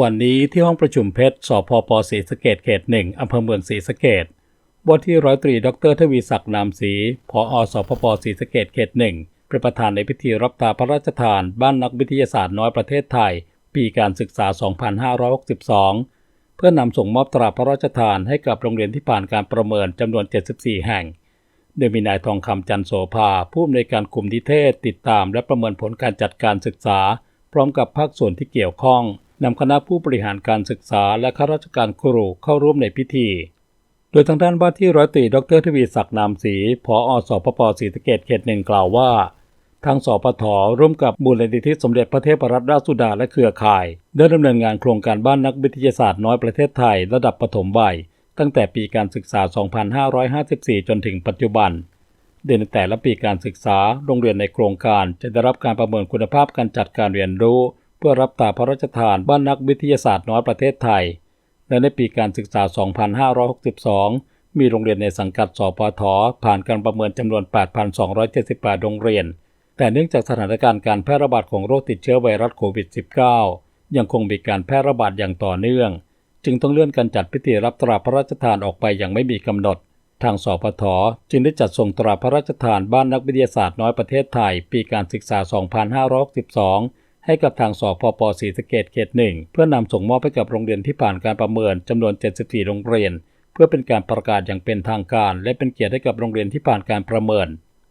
วันนี้ที่ห้องประชุมเพชร สพปศรีสะเกดเขตหนึ่งอำเภอเมืองศรีสะเกดว่าที่ร้อยตรีดรทวีศักดิ์นามศรีผอสพปศรีสะเกดเขตหนึ่งเป็นประธานในพิธีรับตาพระราชทาน บ้านนักวิทยาศาสตร์น้อยประเทศไทย ปีการศึกษา 2562 เพื่อนำส่งมอบตราพระราชทานให้กับโรงเรียนที่ผ่านการประเมินจำนวน 74 แห่ง โดยมีนายทองคำจันโสภา ผู้อำนวยการกลุ่มนิเทศติดตาม และประเมินผลการจัดการศึกษา พร้อมกับภาคส่วนที่เกี่ยวข้อง นำคณะผู้บริหารการศึกษาและข้าราชการครูเข้าร่วมในพิธี โดยทางด้านว่าที่ร้อยตรีดรทวีศักดิ์นามศรีผออสพปศรีสะเกดเขตหนึ่งกล่าวว่า ทางสปทร่วมกับมูลนิธิสมเด็จพระเทพรัตนราชสุดาและเครือข่ายได้ดำเนินงานโครงการบ้านนักวิทยาศาสตร์น้อยประเทศไทยระดับปฐมวัยตั้งแต่ปีการศึกษา 2554 จนถึงปัจจุบันโดยในแต่ละปีการศึกษา โรงเรียนในโครงการจะได้รับการประเมินคุณภาพการจัดการเรียนรู้ เพื่อรับตาพระราชทานบ้านนักวิทยาศาสตร์น้อยประเทศไทย และในปีการศึกษา 2562 มีโรงเรียนในสังกัดสปทผ่านการประเมินจำนวน 8,278 โรงเรียน แต่เนื่องจากสถานการณ์การแพร่ระบาดของโรคติดเชื้อไวรัสโควิด -19 ยังคงมีการแพร่ระบาดอย่างต่อเนื่อง จึงต้องเลื่อนการจัดพิธีรับตราพระราชทานออกไปอย่างไม่มีกำหนดทางสปทจึงได้จัดส่งตราพระราชทานบ้านนักวิทยาศาสตร์น้อยประเทศไทย ปีการศึกษา 2562 ให้กับทางสพปศรีสะเกดเขตหนึ่งเพื่อนำส่งมอบให้กับโรงเรียนที่ผ่านการประเมินจำนวน 74 โรงเรียน เพื่อเป็นการประกาศอย่างเป็นทางการ และเป็นเกียรติให้กับโรงเรียนที่ผ่านการประเมิน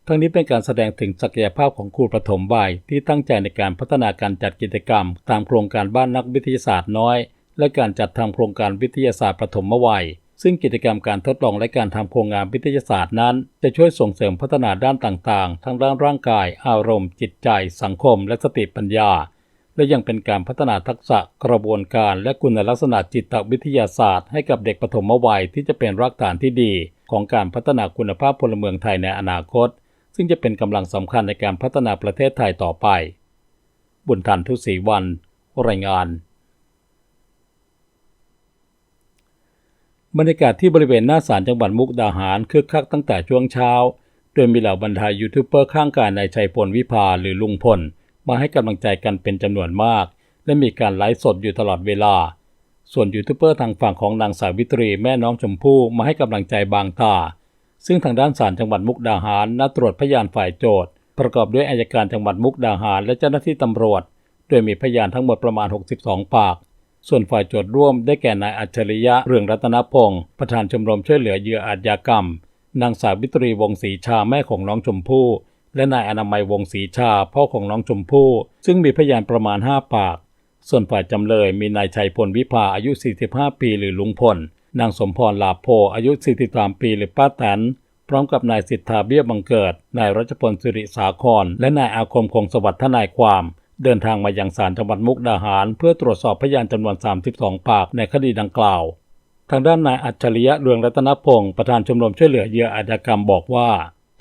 ทั้งนี้เป็นการแสดงถึงศักยภาพของครูประถมวัยที่ตั้งใจในการพัฒนาการจัดกิจกรรม ตามโครงการบ้านนักวิทยาศาสตร์น้อย และการจัดทำโครงการวิทยาศาสตร์ประถมวัย ซึ่งกิจกรรมการทดลองและการทำโครงงานวิทยาศาสตร์นั้น จะช่วยส่งเสริมพัฒนาด้านต่างๆ ทั้งด้านร่างกาย อารมณ์ จิตใจ สังคม และสติปัญญา และยังเป็นการพัฒนาทักษะกระบวนการและคุณลักษณะจิตวิทยาศาสตร์ ให้กับเด็กปฐมวัยที่จะเป็นรากฐานที่ดี ของการพัฒนาคุณภาพพลเมืองไทยในอนาคต ซึ่งจะเป็นกำลังสำคัญในการพัฒนาประเทศไทยต่อไป บุญทันทุศรีวันรายงาน บรรยากาศที่บริเวณหน้าศาลจังหวัดมุกดาหารคึกคักตั้งแต่ช่วงเช้า โดยมีเหล่าบรรดายูทูบเบอร์ข้างกายนายชัยพลวิภาหรือลุงพล มาให้กำลังใจกันเป็นจำนวนมาก และมีการไลฟ์สดอยู่ตลอดเวลา ส่วนยูทูบเบอร์ทางฝั่งของนางสาววิตรีแม่น้องชมพู่มาให้กำลังใจบางตา ซึ่งทางด้านศาลจังหวัดมุกดาหารนัดตรวจพยานฝ่ายโจทย์ประกอบด้วยอายการจังหวัดมุกดาหารและเจ้าหน้าที่ตำรวจ โดยมีพยานทั้งหมดประมาณ 62 ปาก ส่วนฝ่ายโจทย์ร่วมได้แก่นายอัจฉริยะเรืองรัตนพงศ์ประธานชมรมช่วยเหลือเหยื่ออาชญากรรม นางสาววิตรีวงศรีชาแม่ของน้องชมพู่ และนายอนามัยวงศรีชาพ่อของน้องชมพู่ ซึ่งมีพยานประมาณ 5 ปาก ส่วนฝ่ายจำเลยมีนายชัยพลวิภาอายุ 45 ปีหรือลุงพล นางสมพรลาโพอายุ 43 ปีหรือป้าแตนพร้อมกับนายสิทธาเบี้ยบังเกิด นายรัชพลสิริสาคร และนายอาคมคงสวัสดิ์ทนายความ เดินทางมายังศาลจังหวัดมุกดาหาร เพื่อตรวจสอบพยานจำนวน 32 ปากในคดีดังกล่าว ทางด้านนายอัจฉริยะเรืองรัตนพงศ์ประธานชมรมช่วยเหลือเหยื่ออาชญากรรมบอกว่า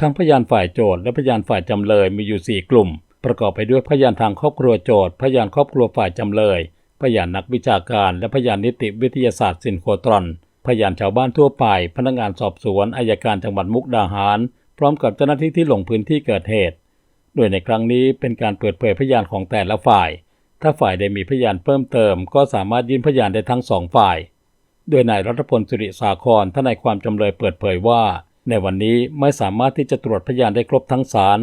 ทั้งพยานฝ่ายโจทย์และพยานฝ่ายจำเลยมีอยู่ 4 กลุ่ม ประกอบไปด้วยพยานทางครอบครัวโจทย์พยานครอบครัวฝ่ายจำเลย พยานนักวิชาการและพยานนิติวิทยาศาสตร์สินโคตรอนพยานชาวบ้านทั่วไป พนักงานสอบสวนอายการจังหวัดมุกดาหาร พร้อมกับเจ้าหน้าที่ที่ลงพื้นที่เกิดเหตุ โดยในครั้งนี้เป็นการเปิดเผยพยานของแต่ละฝ่าย ถ้าฝ่ายใดมีพยานเพิ่มเติม ก็สามารถยื่นพยานได้ทั้งสองฝ่าย โดยนายรัฐพลสิริสาครทนายความจำเลยเปิดเผยว่า ในวันนี้ไม่สามารถที่จะตรวจพยานได้ครบทั้งศาล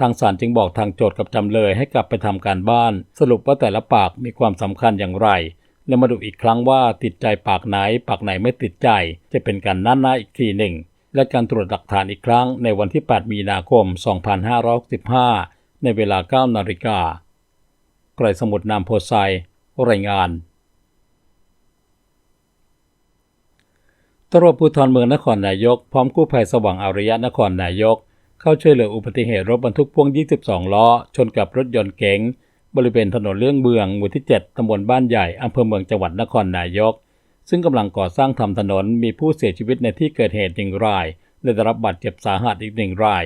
ทางศาลจึงบอกทางโจทก์กับจำเลยให้กลับไปทำการบ้าน สรุปว่าแต่ละปากมีความสำคัญอย่างไร และมาดูอีกครั้งว่าติดใจปากไหน ปากไหนไม่ติดใจ จะเป็นการนั่นหน้าอีกทีหนึ่ง และการตรวจหลักฐานอีกครั้งในวันที่ 8 มีนาคม 2565 ในเวลา 9 นาฬิกาไกรสมุทรนามโพไซรายงานตำรวจภูธรเมืองนครนายก พร้อมกู้ภัยสว่างอารยะนครนายก เข้าช่วยเหลืออุบัติเหตุรถบรรทุกพ่วง 22 ล้อ ชนกับรถยนต์เก๋งบริเวณถนนเลื่องเมือง หมู่ที่ 7 ตำบลบ้านใหญ่ อำเภอเมืองจังหวัดนครนายก ซึ่งกำลังก่อสร้างทำถนนมีผู้เสียชีวิตในที่เกิดเหตุหนึ่งราย และได้รับบาดเจ็บสาหัสอีกหนึ่งราย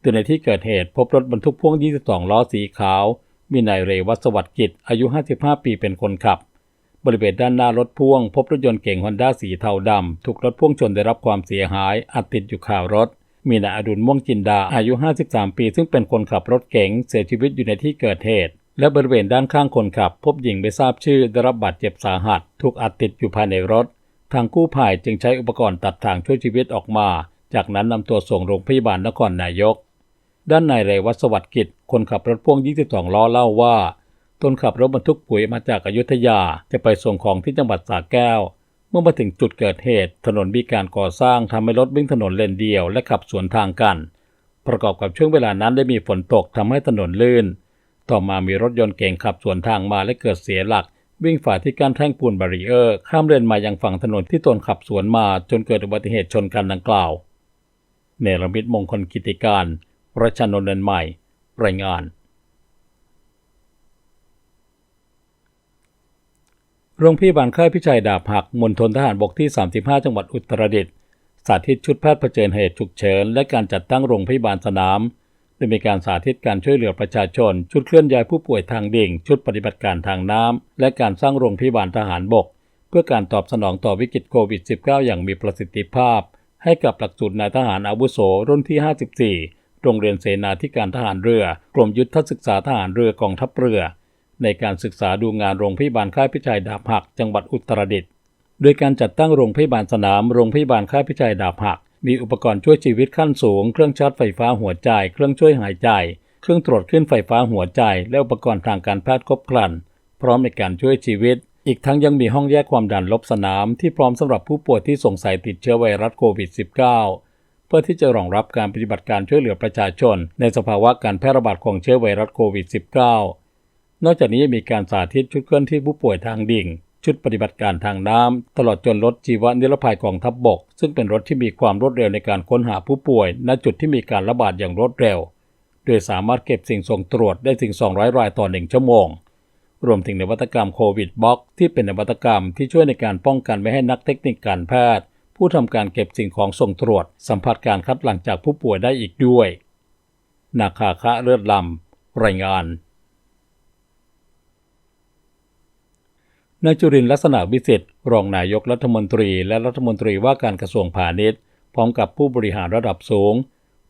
โดยในที่เกิดเหตุพบรถบรรทุกพ่วง 22 ล้อสีขาว มีนายเรวัตสวัสดิ์กิจ อายุ 55 ปีเป็นคนขับ บริเวณด้านหน้ารถพ่วง พบรถยนต์เก่งฮอนด้าสีเทาดำ ถูกรถพ่วงชนได้รับความเสียหาย อัดติดอยู่ข่าวรถ มีนายอดุลม่วงจินดา อายุ 53 ปี ซึ่งเป็นคนขับรถเก๋ง เสียชีวิตอยู่ในที่เกิดเหตุ และบริเวณด้านข้างคนขับ พบหญิงไม่ทราบชื่อได้รับบาดเจ็บสาหัส ถูกอัดติดอยู่ภายในรถ ทางกู้ภัยจึงใช้อุปกรณ์ตัดทางช่วยชีวิตออกมา จากนั้นนำตัวส่งโรงพยาบาลนครนายก ด้านนายเรวัตสวัสดิ์กิจ คนขับรถพ่วง 22 ล้อเล่าว่าตนขับรถบรรทุกปุ๋ยมาจากอายุทยาจะไปส่งของที่จังหวัดสระแก้ว เมื่อมาถึงจุดเกิดเหตุ ถนนมีการก่อสร้างทำให้รถวิ่งถนนเลนเดียวและขับสวนทางกัน ประกอบกับช่วงเวลานั้นได้มีฝนตกทำให้ถนนลื่น ต่อมามีรถยนต์เก๋งขับสวนทางมาและเกิดเสียหลัก วิ่งฝ่าที่กั้นแท่งปูนบารีเออร์ ข้ามเลนมายังฝั่งถนนที่ตนขับสวนมาจนเกิดอุบัติเหตุชนกันดังกล่าว เนรมิตมงคลกิติการรัชนนท์เนินใหม่ รายงาน โรงพยาบาลค่ายพิชัยดาบหักมณฑลทหารบกที่ 35 จังหวัดอุตรดิตถ์สาธิตชุดแพทย์เผชิญเหตุฉุกเฉินและการจัดตั้งโรงพยาบาลสนาม ได้มีการสาธิตการช่วยเหลือประชาชน ชุดเคลื่อนย้ายผู้ป่วยทางดิ่ง ชุดปฏิบัติการทางน้ำและการสร้างโรงพยาบาลทหารบก เพื่อการตอบสนองต่อวิกฤตโควิด -19 อย่างมีประสิทธิภาพ ให้กับหลักสูตรนายทหารอาวุโสรุ่นที่ 54 โรงเรียนเสนาธิการทหารเรือ กรมยุทธศึกษาทหารเรือกองทัพเรือ ในการศึกษาดูงานโรงพยาบาลค่ายพิชัยดาบหัก จังหวัดอุตรดิตถ์โดยการจัดตั้งโรงพยาบาลสนาม โรงพยาบาลค่ายพิชัยดาบหัก มีอุปกรณ์ช่วยชีวิตขั้นสูง เครื่องชาร์จไฟฟ้าหัวใจ เครื่องช่วยหายใจ เครื่องตรวจคลื่นไฟฟ้าหัวใจ และอุปกรณ์ทางการแพทย์ครบครัน พร้อมในการช่วยชีวิต อีกทั้งยังมีห้องแยกความดันลบสนามที่พร้อมสำหรับผู้ป่วยที่สงสัยติดเชื้อไวรัสโควิด -19 เพื่อที่จะรองรับการปฏิบัติการช่วยเหลือประชาชน ในสภาวะการแพร่ระบาดของเชื้อไวรัสโควิด -19 นอกจากนี้ยังมีการสาธิตชุดเคลื่อนที่ผู้ป่วยทางดิ่ง ชุดปฏิบัติการทางน้ำ ตลอดจนรถชีวนิรภัยกองทัพบบก ซึ่งเป็นรถที่มีความรวดเร็วในการค้นหาผู้ป่วย ณจุดที่มีการระบาดอย่างรวดเร็ว โดยสามารถเก็บสิ่งส่งตรวจได้ถึง 200 รายต่อ 1 ชั่วโมง รวมถึงนวัตกรรมโควิดบ็อกที่เป็นนวัตกรรมที่ช่วยในการป้องกันไม่ให้นักเทคนิคการแพทย์ ผู้ทำการเก็บสิ่งของส่งตรวจ สัมผัสการคัดหลังจากผู้ป่วยได้อีกด้วย นาคาคะเลือดลำรายงาน นายจุรินลักษณะวิสิทธิ์รองนายกรัฐมนตรีและรัฐมนตรีว่าการกระทรวงพาณิชย์ พร้อมกับผู้บริหารระดับสูง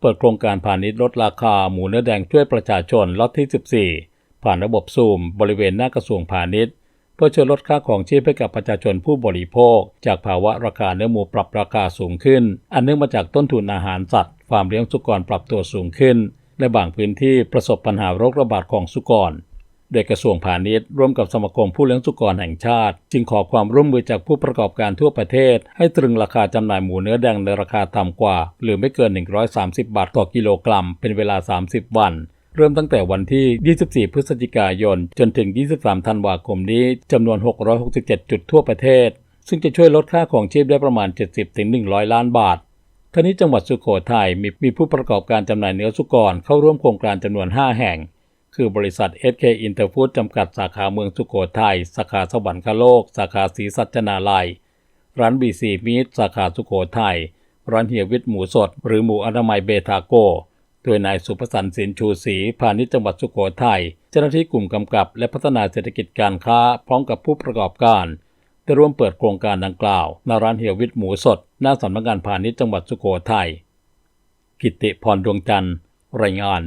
เปิดโครงการพาณิชย์ลดราคาหมูเนื้อแดงช่วยประชาชนล็อตที่ 14 ผ่านระบบซูม บริเวณหน้ากระทรวงพาณิชย์ เพื่อช่วยลดค่าของชีพให้กับประชาชนผู้บริโภค จากภาวะราคาเนื้อหมูปรับราคาสูงขึ้น อันเนื่องมาจากต้นทุนอาหารสัตว์ฟาร์มเลี้ยงสุกรปรับตัวสูงขึ้น และบางพื้นที่ประสบปัญหาโรคระบาดของสุกร โดยกระทรวงพาณิชย์ร่วมกับสมาคมผู้เลี้ยงสุกรแห่งชาติ จึงขอความร่วมมือจากผู้ประกอบการทั่วประเทศ ให้ตรึงราคาจำหน่ายหมูเนื้อแดงในราคาต่ำกว่า หรือไม่เกิน 130 บาทต่อกิโลกรัม เป็นเวลา 30 วัน เริ่มตั้งแต่วันที่ 24 พฤศจิกายน จนถึง 23 ธันวาคมนี้จำนวน 667 จุดทั่วประเทศ ซึ่งจะช่วยลดค่าของชีพได้ประมาณ 70-100 ล้านบาททั้นี้จังหวัดสุโขทัยมีมีผู้ประกอบการจำหน่ายเนื้อสุกรเข้าร่วมโครงการจำนวน 5 แห่ง คือบริษัท SK Interfood จำกัดสาขาเมืองสุโขทัยสาขาสวรรคโลก สาขาศรีสัจนาลัย ร้าน BC Meat สาขาสุโขทัยร้านเฮียวิทย์หมูสด หรือหมูอนามัยเบทาโกโดยนายสุภสันต์สินชูศรีพาณิชย์จังหวัดสุโขทัยเจ้าหน้าที่กลุ่มกำกับ และพัฒนาเศรษฐกิจการค้า พร้อมกับผู้ประกอบการได้ร่วมเปิดโครงการดังกล่าวณร้านเฮียวิทย์หมูสดหน้าสำนักงานพาณิชย์จังหวัดสุโขทัยกิติพรดวงจันทร์รายงาน